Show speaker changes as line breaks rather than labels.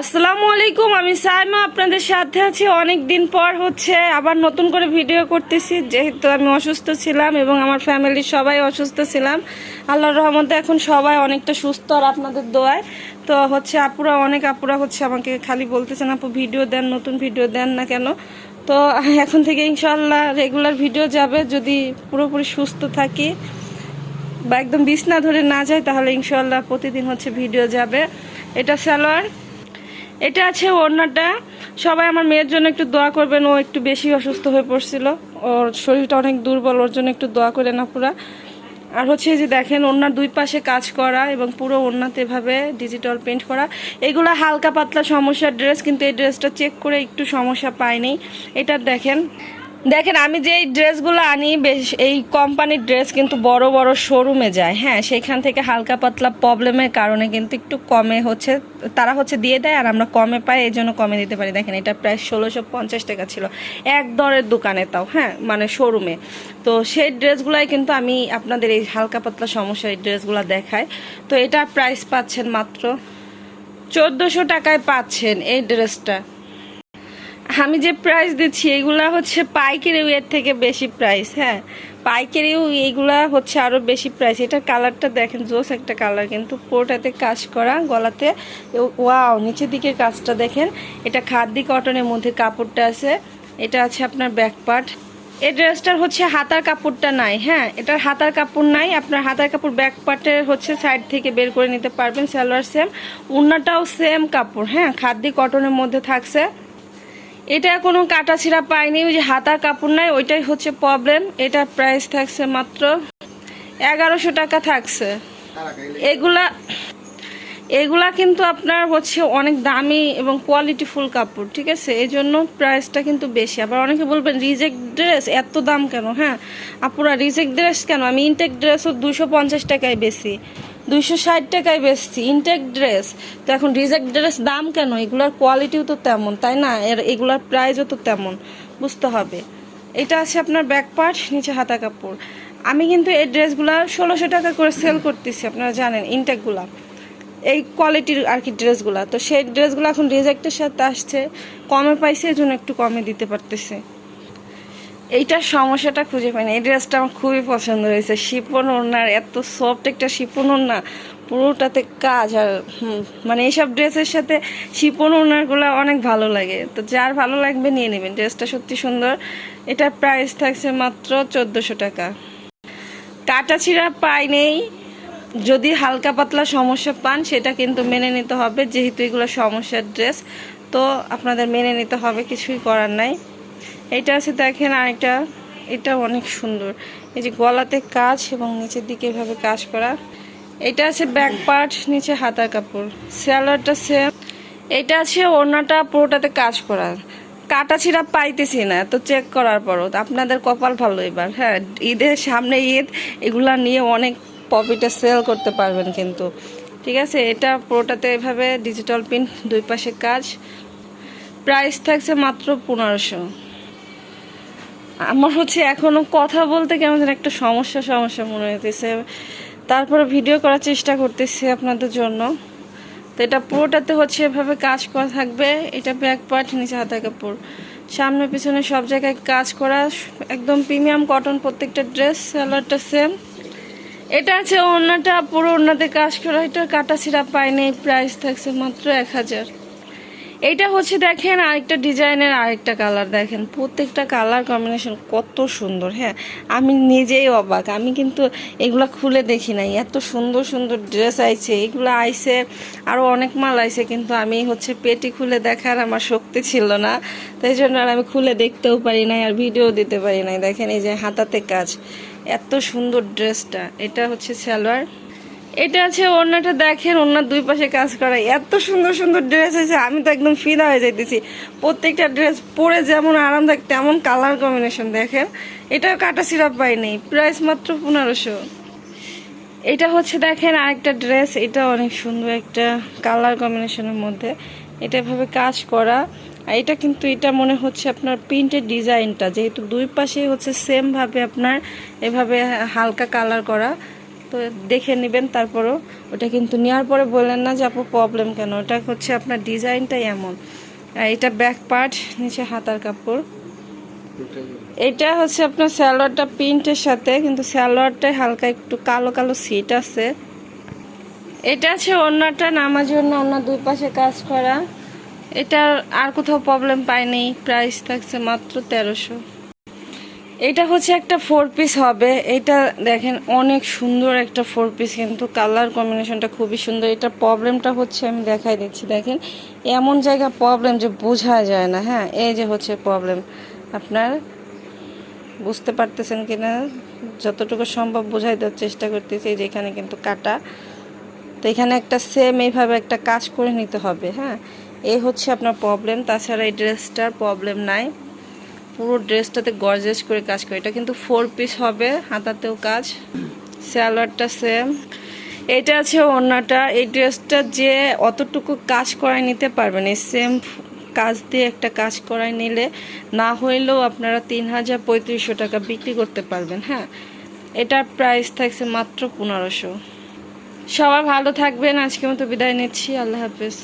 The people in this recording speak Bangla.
আসসালামু আলাইকুম, আমি সাইমা, আপনাদের সাথে আছি অনেক দিন পর হচ্ছে আবার নতুন করে ভিডিও করতেছি। যেহেতু আমি অসুস্থ ছিলাম এবং আমার ফ্যামিলির সবাই অসুস্থ ছিলাম, আল্লাহর রহমতে এখন সবাই অনেকটা সুস্থ আর আপনাদের দোয়ায়। তো হচ্ছে আপুরা, অনেক আপুরা হচ্ছে আমাকে খালি বলতেছেন, আপু ভিডিও দেন, নতুন ভিডিও দেন না কেন? তো এখন থেকে ইনশাল্লাহ রেগুলার ভিডিও যাবে, যদি পুরোপুরি সুস্থ থাকি বা একদম বিছনা ধরে না যায় তাহলে ইনশাল্লাহ প্রতিদিন হচ্ছে ভিডিও যাবে। এটা সালোয়ার এটা আছে ওড়নাটা। সবাই আমার মেয়ের জন্য একটু দোয়া করবেন, ও একটু বেশি অসুস্থ হয়ে পড়ছিল। ওর শরীরটা অনেক দুর্বল, ওর জন্য একটু দোয়া করে না পুরা আর হচ্ছে যে দেখেন, ওড়নার দুই পাশে কাজ করা এবং পুরো ওড়নাতে এভাবে ডিজিটাল পেন্ট করা। এগুলো হালকা পাতলা সমস্যার ড্রেস, কিন্তু এই ড্রেসটা চেক করে একটু সমস্যা পায়নি এটা দেখেন দেখেন, আমি যে এই ড্রেসগুলো আনি, বেশ এই কোম্পানির ড্রেস কিন্তু বড় বড় শোরুমে যায়। হ্যাঁ সেখান থেকে হালকা পাতলা প্রবলেমের কারণে কিন্তু একটু কমে হচ্ছে, তারা হচ্ছে দিয়ে দেয় আর আমরা কমে পাই, এই জন্য কমে দিতে পারি। দেখেন, এটা প্রায় ষোলোশো পঞ্চাশ টাকা ছিল। এক দরের দোকানে তাও হ্যাঁ মানে শোরুমে। তো সেই ড্রেসগুলাই কিন্তু আমি আপনাদের এই হালকা পাতলা সমস্যা এই ড্রেসগুলো দেখাই। তো এটা প্রাইস পাচ্ছেন মাত্র চোদ্দোশো টাকায় পাচ্ছেন এই ড্রেসটা। আমি যে প্রাইস দিচ্ছি, এগুলা হচ্ছে পাইকারি এর থেকে বেশি প্রাইস হ্যাঁ? পাইকারিও এইগুলা হচ্ছে আরও বেশি প্রাইস এটার কালারটা দেখেন, জোস একটা কালার কিন্তু পুরোটাতে কাজ করা গলাতে ওয়াও নিচের দিকে কাজটা দেখেন। এটা খাদ্দি কটনের মধ্যে কাপড়টা আছে, এটা আছে আপনার ব্যাক পার্ট এই ড্রেসটার হচ্ছে হাতার কাপড়টা নাই হ্যাঁ? এটার হাতার কাপড় নাই, আপনার হাতার কাপড় ব্যাক পার্টের হচ্ছে সাইড থেকে বের করে নিতে পারবেন, সালোয়ার সেম উন্নাটাও সেম কাপড় হ্যাঁ? খাদ্দি কটনের মধ্যে থাকছে। এটা কোনো কাটা ছিঁড়া পাইনি ওই যে হাতার কাপড় নাই, ওইটাই হচ্ছে প্রবলেম এটার প্রাইস থাকছে মাত্র এগারোশো টাকা থাকছে। এগুলা এগুলা কিন্তু আপনার হচ্ছে অনেক দামি এবং কোয়ালিটি ফুল কাপড়, ঠিক আছে? এই জন্য প্রাইসটা কিন্তু বেশি। আবার অনেকে বলবেন রিজেক্ট ড্রেস এত দাম কেন? হ্যাঁ আপুরা রিজেক্ট ড্রেস কেন? আমি ইনটেক ড্রেসও দুশো পঞ্চাশ টাকায় বেশি। দুইশো ষাট টাকায় বেচছি ইনটেক ড্রেস তো এখন রিজেক্ট ড্রেস দাম কেন? এগুলোর কোয়ালিটিও তো তেমন, তাই না? এর, এগুলোর প্রাইসও তো তেমন, বুঝতে হবে। এটা আছে আপনার ব্যাক পার্ট নিচে হাতা কাপড়। আমি কিন্তু এই ড্রেসগুলো ষোলোশো টাকা করে সেল করতেছি, আপনারা জানেন ইনটেকগুলা এই কোয়ালিটির আর কি ড্রেসগুলো তো সেই ড্রেসগুলো এখন রিজেক্টের সাথে আসছে, কমে পাইছে এই জন্য একটু কমে দিতে পারতেছে। এইটার সমস্যাটা খুঁজে পাইনি। এই ড্রেসটা আমার খুবই পছন্দ হয়েছে। শিপন ওড়নার এত সফট একটা শিপন ওড়না, পুরোটাতে কাজ আর মানে এইসব ড্রেসের সাথে শিপন ওড়নারগুলো অনেক ভালো লাগে। তো যার ভালো লাগবে নিয়ে নেবেন। ড্রেসটা সত্যি সুন্দর। এটার প্রাইস থাকছে মাত্র চোদ্দোশো টাকা। কাটা ছিঁড়া পাই নেই। যদি হালকা পাতলা সমস্যা পান, সেটা কিন্তু মেনে নিতে হবে। যেহেতু এগুলো সমস্যার ড্রেস তো আপনাদের মেনে নিতে হবে, কিছুই করার নাই। এটা আছে দেখেন আরেকটা। এটা অনেক সুন্দর। এই যে গলাতে কাজ এবং নিচের দিকে এভাবে কাজ করা। এটা আছে ব্যাক পার্ট, নিচে হাতার কাপড়। স্যালোয়ারটা সেম এটা আছে ওড়নাটা, পুরোটাতে কাজ করা। কাটা ছিঁড়া পাইতেছি না, তো চেক করার পরও। আপনাদের কপাল ভালো এবার হ্যাঁ। ঈদের সামনে ঈদ, এগুলা নিয়ে অনেক প্রফিটে সেল করতে পারবেন কিন্তু। ঠিক আছে? এটা পুরোটাতে এভাবে ডিজিটাল প্রিন্ট দুই পাশে কাজ। প্রাইস থাকছে মাত্র পনেরোশো। আমার হচ্ছে এখনও কথা বলতে কেমন যেন একটা সমস্যা সমস্যা মনে হইতেছে। তারপরে ভিডিও করার চেষ্টা করতেছি আপনাদের জন্য। তো এটা পুরোটাতে হচ্ছে এভাবে কাজ করা থাকবে। এটা ব্যাক পার্ট নিচে হাতা কাপড়। সামনে, পিছনে সব জায়গায় কাজ করা। একদম প্রিমিয়াম কটন প্রত্যেকটা ড্রেস সালোয়ারটা সেম এটা আছে ওড়নাটা পুরো ওড়নাতে কাজ করা। এটা কাটা ছিঁড়া পায়নি। প্রাইস থাকছে মাত্র এক হাজার। এইটা হচ্ছে দেখেন আরেকটা ডিজাইনের আরেকটা কালার, দেখেন প্রত্যেকটা কালার কম্বিনেশন কত সুন্দর হ্যাঁ? আমি নিজেই অবাক, আমি কিন্তু এগুলা খুলে দেখি নাই। এত সুন্দর সুন্দর ড্রেস আইছে, এগুলো আইছে আরও অনেক মাল আইছে, কিন্তু আমি হচ্ছে পেটি খুলে দেখার আমার শক্তি ছিল না। তাই জন্য আর আমি খুলে দেখতেও পারি নাই আর ভিডিও দিতে পারি নাই। দেখেন এই যে হাতাতে কাজ, এত সুন্দর ড্রেসটা এটা হচ্ছে সালোয়ার। এটা আছে ওড়নাটা দেখেন ওড়নার দুই পাশে কাজ করা। এত সুন্দর সুন্দর ড্রেস আছে আমি তো একদম ফিদা হয়ে যাইতেছি। প্রত্যেকটা ড্রেস পরে যেমন আরাম থাকে তেমন কালার কম্বিনেশন দেখেন। এটাও কাটা সিরাপ পাইনি প্রাইস মাত্র পনেরোশো। এটা হচ্ছে দেখেন আরেকটা ড্রেস এটা অনেক সুন্দর একটা কালার কম্বিনেশনের মধ্যে। এটা এভাবে কাজ করা। আর এটা কিন্তু এটা মনে হচ্ছে আপনার প্রিন্টের ডিজাইনটা, যেহেতু দুই পাশে হচ্ছে সেম ভাবে আপনার এভাবে হালকা কালার করা। তো দেখে নেবেন তারপরও। ওটা কিন্তু নেওয়ার পরে বললেন না যে, আপু প্রবলেম কেন? ওটা হচ্ছে আপনার ডিজাইনটাই এমন। এটা ব্যাক পার্ট নিচে হাতার কাপড়। এটা হচ্ছে আপনার স্যালোয়ারটা প্রিন্টের সাথে, কিন্তু স্যালোয়ারটাই হালকা একটু কালো কালো সিট আছে। এটা আছে অন্যটা নামার জন্য অন্য দুই পাশে কাজ করা। এটার আর কোথাও প্রবলেম পাইনি প্রাইস থাকছে মাত্র তেরোশো। এটা হচ্ছে একটা ফোর পিস হবে। এটা দেখেন, অনেক সুন্দর একটা ফোর পিস কিন্তু কালার কম্বিনেশনটা খুবই সুন্দর। এটা প্রবলেমটা হচ্ছে, আমি দেখাই দিচ্ছি, দেখেন। এমন জায়গা প্রবলেম যে বোঝা যায় না হ্যাঁ? এই যে হচ্ছে প্রবলেম আপনার বুঝতে পারতেছেন কিনা? যতটুকু সম্ভব বোঝাই দেওয়ার চেষ্টা করতেছি যে এখানে কিন্তু কাটা। তো এখানে একটা সেম এইভাবে একটা কাজ করে নিতে হবে হ্যাঁ? এই হচ্ছে আপনার প্রবলেম তাছাড়া এই ড্রেসটার প্রবলেম নাই। পুরো ড্রেসটাতে গর্জেস করে কাজ করে। এটা কিন্তু ফোর পিস হবে, হাতাতেও কাজ। স্যালোয়ারটা সেম এটা আছে অন্যটা এই ড্রেসটা যে অতটুকু কাজ করাই নিতে পারবেন এই সেম কাজ দিয়ে একটা কাজ করাই নিলে না হইলেও আপনারা তিন হাজার পঁয়ত্রিশশো টাকা বিক্রি করতে পারবেন হ্যাঁ? এটার প্রাইস থাকছে মাত্র পনেরোশো। সবাই ভালো থাকবেন। আজকে মতো বিদায় নিচ্ছি। আল্লাহ হাফেজ।